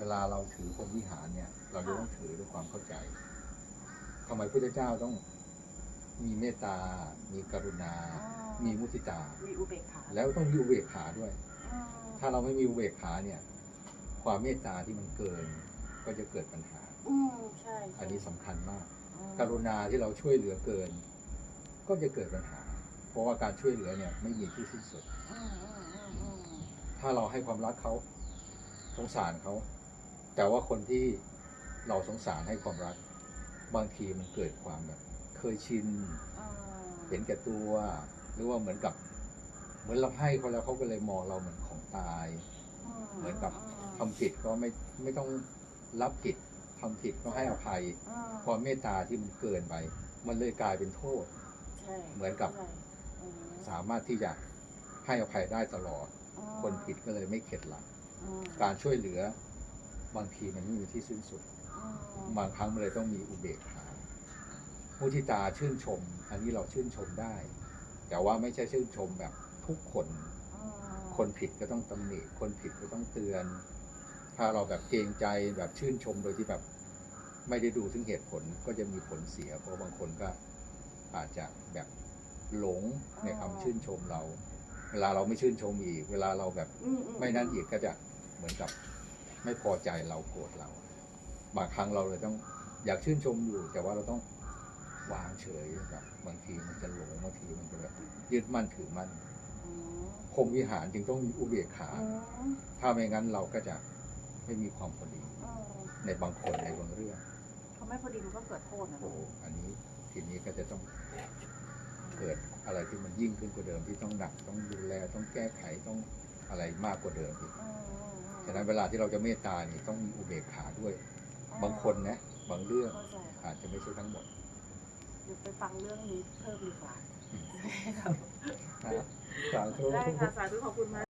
เวลาเราถือพรหมวิหารเนี่ย เราจะต้องถือด้วยความเข้าใจทำไมพระเจ้าต้องมีเมตตา มีกรุณา มีมุทิตา มีอุเบกขา แล้วต้องมีอุเบกขาด้วยอืมถ้าเราไม่มีอุเบกขาเนี่ย ความเมตตาที่มันเกินก็จะเกิดปัญหา อืมใช่ใช่อันนี้สำคัญมากอืมกรุณาที่เราช่วยเหลือเกิน ก็จะเกิดปัญหา เพราะว่าการช่วยเหลือเนี่ยไม่มีที่สิ้นสุดอืมอืมอืมอืมถ้าเราให้ความรักเขาสงสารเขา แต่ว่าคนที่เราสงสารให้ความรัก บางทีมันเกิดความแบบ เคยชินอืมเห็นแก่ตัว หรือว่าเหมือนกับ เหมือนเราให้เขาแล้วเขาก็เลยมองเราเหมือนของตาย เหมือนกับทำผิดก็ไม่ไม่ต้องรับผิดทำผิดก็ให้อภัยอืมความเมตตาที่มันเกินไป มันเลยกลายเป็นโทษใช่เหมือนกับใช่อืมสามารถที่จะให้อภัยได้ตลอดอืมคนผิดก็เลยไม่เข็ดหลับอืมการช่วยเหลือ บางทีมันไม่มีที่สิ้นสุดอืมบางครั้งมันเลยต้องมีอุเบกขามุทิตาชื่นชม อันนี้เราชื่นชมได้ แต่ว่าไม่ใช่ชื่นชมแบบทุกคนอืมคนผิดก็ต้องตำหนิ คนผิดก็ต้องเตือน ถ้าเราแบบเกรงใจแบบชื่นชมโดยที่แบบไม่ได้ดูถึงเหตุผลก็จะมีผลเสีย เพราะบางคนก็อาจจะแบบหลงในคำชื่นชมเรา เวลาเราไม่ชื่นชมอีก เวลาเราแบบอือืไม่นั่นอีกก็จะเหมือนกับ ไม่พอใจเราโกรธเรา บางครั้งเราเลยต้องอยากชื่นชมอยู่ แต่ว่าเราต้องวางเฉยแบบบางทีมันจะหลงบางทีมันจะแบบยึดมั่นถือมั่นอืมคมวิหารจึงต้องมีอุเบกขาอืมถ้าไม่งั้นเราก็จะไม่มีความพอดีอืมในบางคนในบางเรื่องเขาไม่พอดีมันก็เกิดโทษนะโอ้ลูกอันนี้ทีนี้ก็จะต้องเกิดอะไรที่มันยิ่งขึ้นกว่าเดิมที่ต้องหนักต้องดูแลต้องแก้ไขต้อง อะไรมากกว่าเดิมอีกอืมอืมอืมฉะนั้นเวลาที่เราจะเมตตานี่ต้องมีอุเบกขาด้วย บางคนนะบางเรื่องเข้าใจค่ะอาจจะไม่ใช่ทั้งหมดเดี๋ยวไปฟังเรื่องนี้เพิ่มดีกว่าสาธุได้ค่ะสาธุขอบคุณมาก